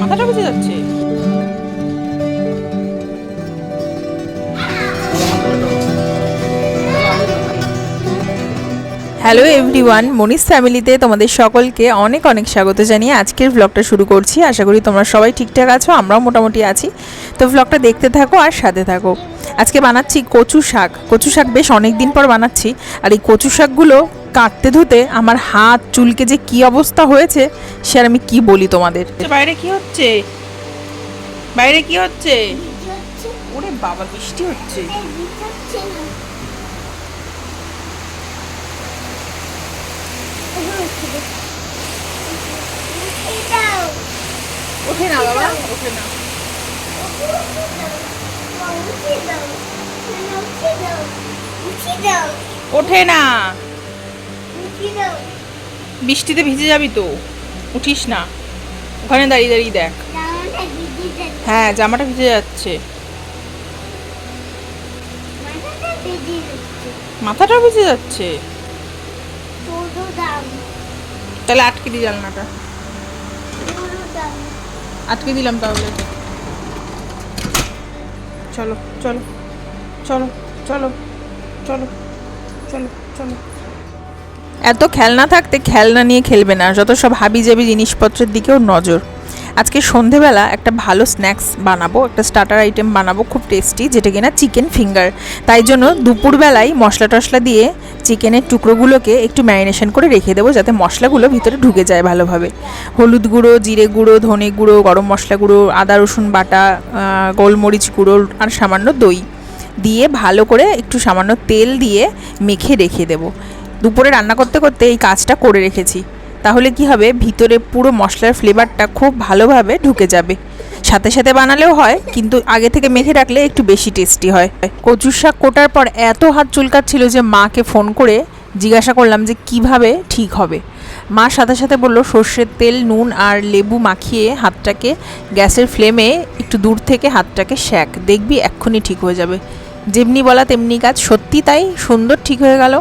মাথাটা বুঝে যাচ্ছে? হ্যালো মনিস ফ্যামিলিতে তোমাদের সকলকে অনেক অনেক স্বাগত জানিয়ে আজকের ব্লগটা শুরু করছি। আশা করি তোমরা সবাই ঠিকঠাক আছো, আমরাও মোটামুটি আছি। তো ব্লগটা দেখতে থাকো আর সাথে থাকো। আজকে বানাচ্ছি কচু শাক। কচু শাক বেশ অনেক দিন পর বানাচ্ছি। আর এই কচু শাকগুলো কাটতে ধুতে আমার হাত, চুলকে যে কি অবস্থা হয়েছে, সে আর আমি কি বলি তোমাদের? বাইরে কি হচ্ছে? বাইরে কি হচ্ছে? ওরে বাবা, বৃষ্টি হচ্ছে। ওঠে না ওঠে না। বৃষ্টিতে ভিজে যাবি তো। উঠিস না। ওখানে দাঁড়িয়ে দাঁড়িয়ে দেখ। হ্যাঁ জামাটা ভিজে যাচ্ছে। মাথাটা ভিজে যাচ্ছে। তাহলে আটকে দি জানলাটা। আটকে দিলাম তাহলে। চলো চলো চলো চলো চলো চলো চলো। এত খেলনা থাকতে খেলনা নিয়ে খেলবে না, যত সব হাবি জাবি জিনিসপত্রের দিকেও নজর। আজকে সন্ধেবেলা একটা ভালো স্ন্যাক্স বানাবো, একটা স্টার্টার আইটেম বানাবো খুব টেস্টি যেটা কিনা চিকেন ফিঙ্গার তাই জন্য দুপুরবেলায় মশলা টশলা দিয়ে চিকেনের টুকরোগুলোকে একটু ম্যারিনেশন করে রেখে দেবো, যাতে মশলাগুলো ভিতরে ঢুকে যায় ভালোভাবে। হলুদ গুঁড়ো, জিরে গুঁড়ো, ধনে গুঁড়ো, গরম মশলা গুঁড়ো, আদা, রসুন বাটা গোলমরিচ গুঁড়ো আর সামান্য দই। দিয়ে ভালো করে একটু সামান্য তেল দিয়ে মেখে রেখে দেবো। দুপুরে রান্না করতে করতে এই কাজটা করে রেখেছি। তাহলে কি হবে? ভিতরে পুরো মশলার ফ্লেভারটা খুব ভালোভাবে ঢুকে যাবে। সাথে সাথে বানালেও হয়, কিন্তু আগে থেকে মেখে রাখলে একটু বেশি টেস্টি হয়। কচুর শাক কোটার পর এত হাত চুলকাচ্ছিল যে মাকে ফোন করে জিজ্ঞাসা করলাম যে কীভাবে ঠিক হবে। মা সাথে সাথে বলল, সর্ষের তেল, নুন আর লেবু মাখিয়ে হাতটাকে গ্যাসের ফ্লেমে একটু দূর থেকে হাতটাকে শ্যাক দেখবি এক্ষুনি ঠিক হয়ে যাবে। যেমনি বলা তেমনি কাজ, সত্যি তাই সুন্দর ঠিক হয়ে গেল।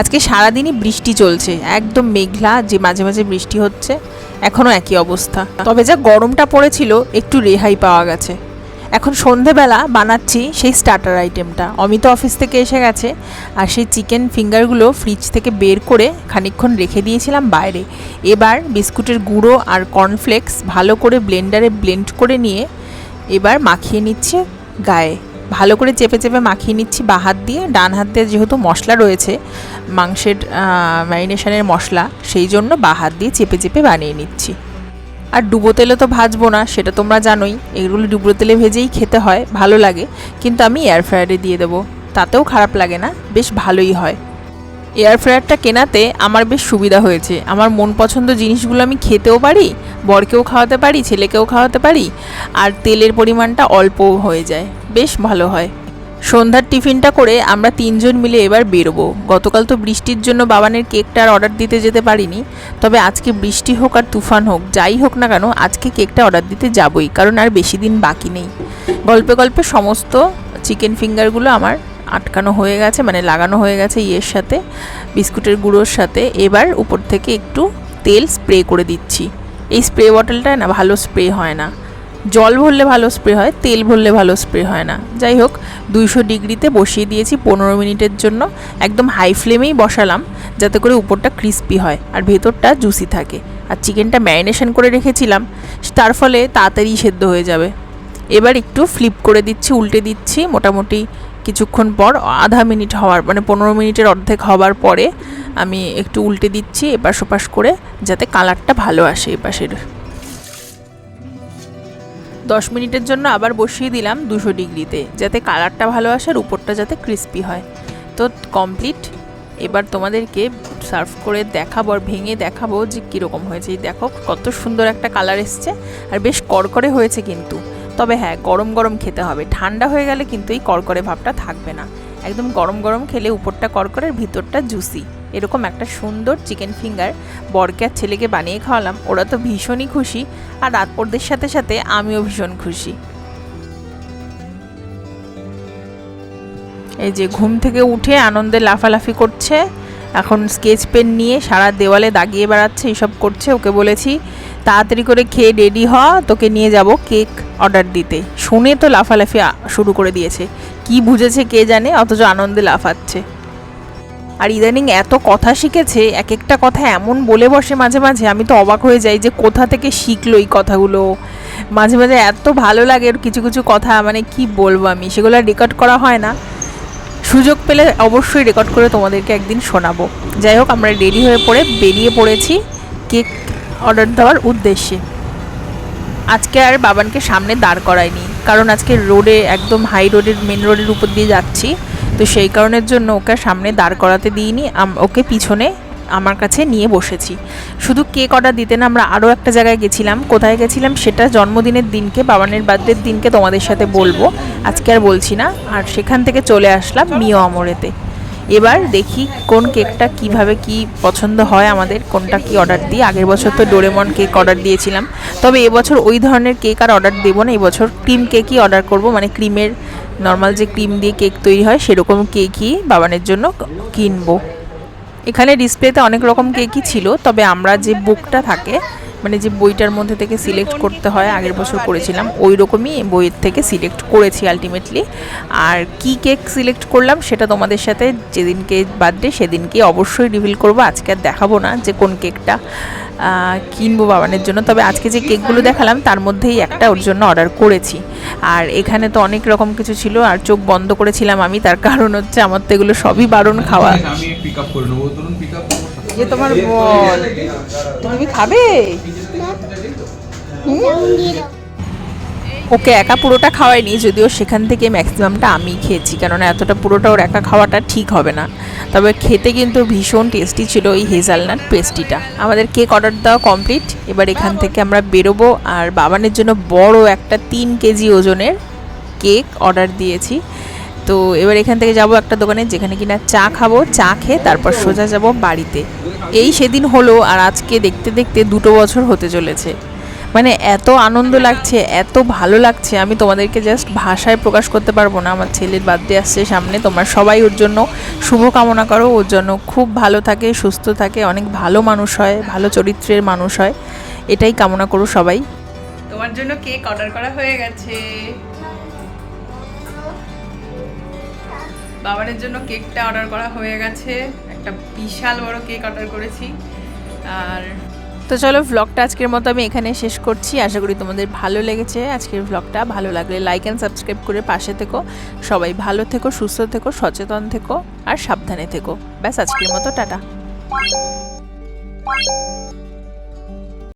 আজকে সারাদিনই বৃষ্টি চলছে, একদম মেঘলা, যে মাঝে মাঝে বৃষ্টি হচ্ছে, এখনও একই অবস্থা। তবে যা গরমটা পড়েছিল, একটু রেহাই পাওয়া গেছে। এখন সন্ধেবেলা বানাচ্ছি সেই স্টার্টার আইটেমটা অমিত অফিস থেকে এসে গেছে, আর সেই চিকেন ফিঙ্গারগুলো ফ্রিজ থেকে বের করে খানিকক্ষণ রেখে দিয়েছিলাম বাইরে। এবার বিস্কুটের গুঁড়ো আর কর্নফ্লেক্স ভালো করে ব্লেন্ডারে ব্লেন্ড করে নিয়ে এবার মাখিয়ে নিচ্ছে গায়ে। ভালো করে চেপে চেপে মাখিয়ে নিচ্ছি বা হাত দিয়ে। ডান হাত দিয়ে যেহেতু মশলা রয়েছে, মাংসের ম্যারিনেশনের মশলা, সেই জন্য বা হাত দিয়ে চেপে চেপে বানিয়ে নিচ্ছি। আর ডুবো তেলে তো ভাজবো না, সেটা তোমরা জানোই। এগুলো ডুবো তেলে ভেজেই খেতে হয়, ভালো লাগে। কিন্তু আমি এয়ার ফ্রায়ারে দিয়ে দেবো। তাতেও খারাপ লাগে না, বেশ ভালোই হয়। এয়ার ফ্রায়ারটা কেনাতে আমার বেশ সুবিধা হয়েছে। আমার মন পছন্দ জিনিসগুলো আমি খেতেও পারি, বরকেও খাওয়াতে পারি, ছেলেকেও খাওয়াতে পারি, আর তেলের পরিমাণটা অল্পও হয়ে যায়। বেশ ভালো হয়। সন্ধ্যার টিফিনটা করে আমরা তিনজন মিলে এবার বেরোবো। গতকাল তো বৃষ্টির জন্য বাবানের কেকটা আর অর্ডার দিতে যেতে পারিনি। তবে আজকে বৃষ্টি হোক আর তুফান হোক, যাই হোক না কেন, আজকে কেকটা অর্ডার দিতে যাবই, কারণ আর বেশি দিন বাকি নেই। গল্পে গল্পে সমস্ত চিকেন ফিঙ্গারগুলো আমার আটকানো হয়ে গেছে মানে লাগানো হয়ে গেছে ইয়ের সাথে, বিস্কুটের গুঁড়োর সাথে। এবার উপর থেকে একটু তেল স্প্রে করে দিচ্ছি। এই স্প্রে বটলটায় না ভালো স্প্রে হয় না। জল ভরলে ভালো স্প্রে হয়, তেল ভরলে ভালো স্প্রে হয় না। যাই হোক, দুইশো ডিগ্রিতে বসিয়ে দিয়েছি পনেরো মিনিটের জন্য। একদম হাই ফ্লেমেই বসালাম, যাতে করে উপরটা ক্রিস্পি হয় আর ভেতরটা জুসি থাকে। আর চিকেনটা ম্যারিনেশন করে রেখেছিলাম, তার ফলে তাড়াতাড়ি সেদ্ধ হয়ে যাবে। এবার একটু ফ্লিপ করে দিচ্ছি, উল্টে দিচ্ছি, মোটামুটি কিছুক্ষণ পর, আধা মিনিট হওয়ার মানে পনেরো মিনিটের অর্ধেক হওয়ার পরে আমি একটু উল্টে দিচ্ছি এপাশ ওপাশ করে, যাতে কালারটা ভালো আসে এপাশের। দশ মিনিটের জন্য আবার বসিয়ে দিলাম দুশো ডিগ্রিতে, যাতে কালারটা ভালো আসে আর উপরটা যাতে ক্রিস্পি হয়। তো কমপ্লিট। এবার তোমাদেরকে সার্ভ করে দেখাবো আর ভেঙে দেখাবো যে কীরকম হয়েছে। দেখো, কত সুন্দর একটা কালার এসছে আর বেশ কড়কড়ে হয়েছে কিন্তু। তবে হ্যাঁ গরম গরম খেতে হবে। ঠান্ডা হয়ে গেলে কিন্তু এই কড়কড়ে ভাবটা থাকবে না। একদম গরম গরম খেলে উপরটা কড়কড়ে আর ভিতরটা জুসি। এরকম একটা সুন্দর চিকেন ফিঙ্গার বরকে আর ছেলেকে বানিয়ে খাওয়ালাম। ওরা তো ভীষণই খুশি আর ওদের সাথে সাথে আমিও ভীষণ খুশি। এই যে ঘুম থেকে উঠে আনন্দে লাফালাফি করছে। এখন স্কেচ পেন নিয়ে সারা দেওয়ালে দাগিয়ে বেড়াচ্ছে এইসব করছে, ওকে বলেছি, তাড়াতাড়ি করে খেয়ে রেডি হ, তোকে নিয়ে যাব কেক অর্ডার দিতে। শুনে তো লাফালাফি শুরু করে দিয়েছে। কি বুঝেছে কে জানে, অথচ আনন্দে লাফাচ্ছে। আর ইদানিং এত কথা শিখেছে এক একটা কথা এমন বলে বসে মাঝে মাঝে, আমি তো অবাক হয়ে যাই যে কোথা থেকে শিখলো এই কথাগুলো। মাঝে মাঝে এত ভালো লাগে কিছু কিছু কথা মানে কি বলব আমি, সেগুলো রেকর্ড করা হয় না। সুযোগ পেলে অবশ্যই রেকর্ড করে তোমাদেরকে একদিন শোনাবো। যাই হোক, আমরা রেডি হয়ে পড়ে বেরিয়ে পড়েছি কেক অর্ডার দেওয়ার উদ্দেশ্যে। আজকে আর বাবানকে সামনে দাঁড় করায়নি, কারণ আজকে রোডে, একদম হাই রোডের মেন রোডের উপর দিয়ে যাচ্ছি। তো সেই কারণের জন্য ওকে সামনে দাঁড় করাতে দিইনি। ওকে পিছনে আমার কাছে নিয়ে বসেছি। শুধু কেক অর্ডার দিতে না, আমরা আরও একটা জায়গায় গেছিলাম। কোথায় গেছিলাম সেটা জন্মদিনের দিনকে, বাবানের বার্থডের দিনকে তোমাদের সাথে বলব। আজকে আর বলছি না। আর সেখান থেকে চলে আসলাম মিও আমরেতে এবার দেখি কোন কেকটা কীভাবে কি পছন্দ হয় আমাদের, কোনটা কি অর্ডার দিই। আগের বছর তো ডোরেমন কেক অর্ডার দিয়েছিলাম। তবে এবছর ওই ধরনের কেক আর অর্ডার দেবো না। এবছর ক্রিম কেকই অর্ডার করব। মানে ক্রিমের নর্মাল যে ক্রিম দিয়ে কেক তৈরি হয়, সেরকম কেকই বাবানের জন্য কিনবো। এখানে ডিসপ্লেতে অনেক রকম কেকই ছিল তবে আমরা যে বুকটা থাকে মানে যে বইটার মধ্যে থেকে সিলেক্ট করতে হয়, আগের বছর করেছিলাম ওই রকমই বইয়ের থেকে সিলেক্ট করেছি আলটিমেটলি আর কি কেক সিলেক্ট করলাম সেটা তোমাদের সাথে যেদিনকে বার্থডে সেদিনকে অবশ্যই রিভিল করব। আজকে আর দেখাবো না যে কোন কেকটা কিনবো বাবানের জন্য। তবে আজকে যে কেকগুলো দেখালাম, তার মধ্যেই একটা ওর জন্য অর্ডার করেছি। আর এখানে তো অনেক রকম কিছু ছিল, আর চোখ বন্ধ করেছিলাম আমি, তার কারণ হচ্ছে আমার তো এগুলো সবই বারণ খাওয়া। আমি পিক আপ করে নেব। ধরুন পিক আপ যে তোমার বল। তুমি খাবে? ওকে একা পুরোটা খাওয়াইনি যদিও সেখান থেকে ম্যাক্সিমামটা আমি খেয়েছি, কেননা এতটা পুরোটা ওর একা খাওয়াটা ঠিক হবে না। তবে খেতে কিন্তু ভীষণ টেস্টি ছিল এই হেজালনাট পেস্ট্রিটা আমাদের কেক অর্ডার দেওয়া কমপ্লিট এবার এখান থেকে আমরা বেরোবো, আর বাবানের জন্য বড় একটা তিন কেজি ওজনের কেক অর্ডার দিয়েছি। তো এবার এখান থেকে যাব একটা দোকানে যেখানে কিনা চা খাব, চা খেয়ে তারপর সোজা যাব বাড়িতে। এই সেদিন হলো আর আজকে দেখতে দেখতে দুটো বছর হতে চলেছে। মানে এত আনন্দ লাগছে, এত ভালো লাগছে, আমি তোমাদেরকে জাস্ট ভাষায় প্রকাশ করতে পারব না। আমার ছেলের বার্থডে আসছে সামনে, তোমার সবাই ওর জন্য শুভ কামনা করো, ওর জন্য খুব ভালো থাকে, সুস্থ থাকে, অনেক ভালো মানুষ হয়, ভালো চরিত্রের মানুষ হয়। এটাই কামনা করো সবাই। তোমার জন্য কেক অর্ডার করা হয়ে গেছে। বাবানের জন্য কেকটা অর্ডার করা হয়ে গেছে। একটা বিশাল বড় কেক অর্ডার করেছি। আর তো চলো ভ্লগটা আজকের মতো আমি এখানে শেষ করছি। আশা করি তোমাদের ভালো লেগেছে আজকের ভ্লগটা ভালো লাগলে লাইক অ্যান্ড সাবস্ক্রাইব করে পাশে থেকো। সবাই ভালো থেকো, সুস্থ থেকো, সচেতন থেকো আর সাবধানে থেকো। ব্যাস, আজকের মতো, টাটা।